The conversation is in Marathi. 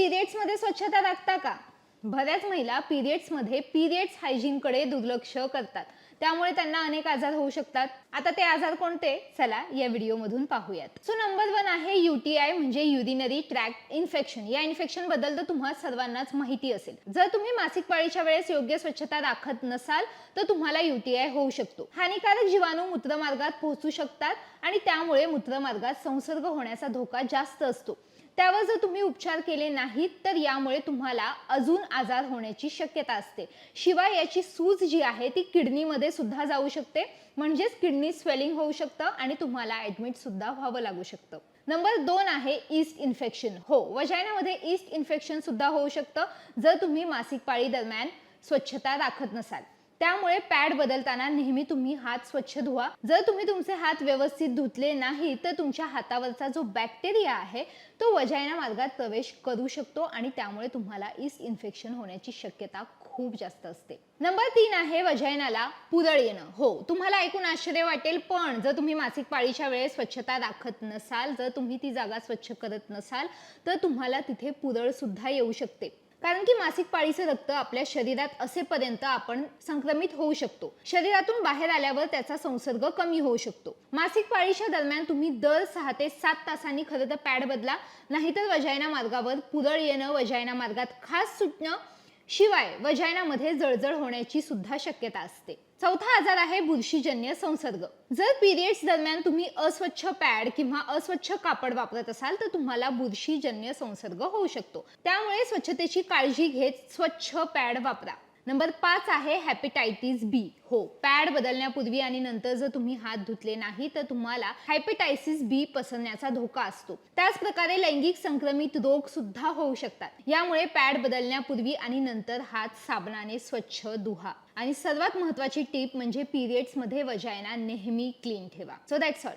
पिरियड्समध्ये स्वच्छता राखता का? बऱ्याच महिला पिरियड्समध्ये पिरियड्स हायजीन कडे दुर्लक्ष करतात. त्यामुळे त्यांना अनेक आजार होऊ शकतात. आता ते आजार कोणते? चला या व्हिडिओ मधून पाहूयात. सो नंबर वन आहे युटीआय म्हणजे युरिनरी ट्रॅक इन्फेक्शन या इन्फेक्शनबद्दल तर तुम्हा सर्वांनाच माहिती असेल. जर तुम्ही मासिक पाळीच्या वेळेस योग्य स्वच्छता राखत नसाल तर तुम्हाला युटीआय होऊ शकतो. हानिकारक जीवाणू मूत्रमार्गात पोहोचू शकतात आणि त्यामुळे मूत्रमार्गात संसर्ग होण्याचा धोका जास्त असतो. त्यावर जर तुम्ही उपचार केले नाहीत तर यामुळे तुम्हाला अजून आजार होण्याची शक्यता असते. शिवाय याची सूज जी आहे ती किडनीमध्ये सुद्धा जाऊ शकते. म्हणजेच किडनी स्वेलिंग होऊ शकतं आणि तुम्हाला ऍडमिट सुद्धा व्हावं लागू शकतं. नंबर दोन आहे ईस्ट इन्फेक्शन हो वजायनामध्ये ईस्ट इन्फेक्शन सुद्धा होऊ शकतं जर तुम्ही मासिक पाळी दरम्यान स्वच्छता राखत नसाल. त्यामुळे पॅड बदलताना नेहमी तुम्ही हात स्वच्छ धुवा. जर तुम्ही तुमचे हात व्यवस्थित धुतले नाही तर तुमच्या हातावरचा जो बॅक्टेरिया आहे तो वजायना मार्गात प्रवेश करू शकतो आणि त्यामुळे तुम्हाला ईस्ट इन्फेक्शन होण्याची शक्यता खूप जास्त असते. नंबर तीन आहे वजायनाला पुरळ येणं. हो तुम्हाला ऐकून आश्चर्य वाटेल पण जर तुम्ही मासिक पाळीच्या वेळेस स्वच्छता राखत नसाल जर तुम्ही ती जागा स्वच्छ करत नसाल तर तुम्हाला तिथे पुरळ सुद्धा येऊ शकते. कारण की मासिक पाळीचं रक्त आपल्या शरीरात असेपर्यंत आपण संक्रमित होऊ शकतो. शरीरातून बाहेर आल्यावर त्याचा संसर्ग कमी होऊ शकतो. मासिक पाळीच्या दरम्यान तुम्ही दर सहा ते सात तासांनी खरं तर पॅड बदला नाहीतर वजायना मार्गावर पुरळ येणं वजायना मार्गात खास सुटणं शिवाय वजायनामध्ये जळजळ होण्याची सुद्धा शक्यता असते. चौथा आजार आहे बुरशीजन्य संसर्ग. जर पिरियड्स दरम्यान तुम्ही अस्वच्छ पॅड किंवा अस्वच्छ कापड वापरत असाल तर तुम्हाला बुरशीजन्य संसर्ग होऊ शकतो. त्यामुळे स्वच्छतेची काळजी घेत स्वच्छ पॅड वापरा. नंबर पाच आहे हॅपेटायटिस बी हो पॅड बदलण्यापूर्वी आणि नंतर जर तुम्ही हात धुतले नाही तर तुम्हाला हायपेटायसिस बी पसरण्याचा धोका असतो. त्याच प्रकारे लैंगिक संक्रमित रोग सुद्धा होऊ शकतात. यामुळे पॅड बदलण्यापूर्वी आणि नंतर हात साबणाने स्वच्छ धुहा आणि सर्वात महत्वाची टीप म्हणजे पिरियड्समध्ये वजायना नेहमी क्लीन ठेवा. So that's all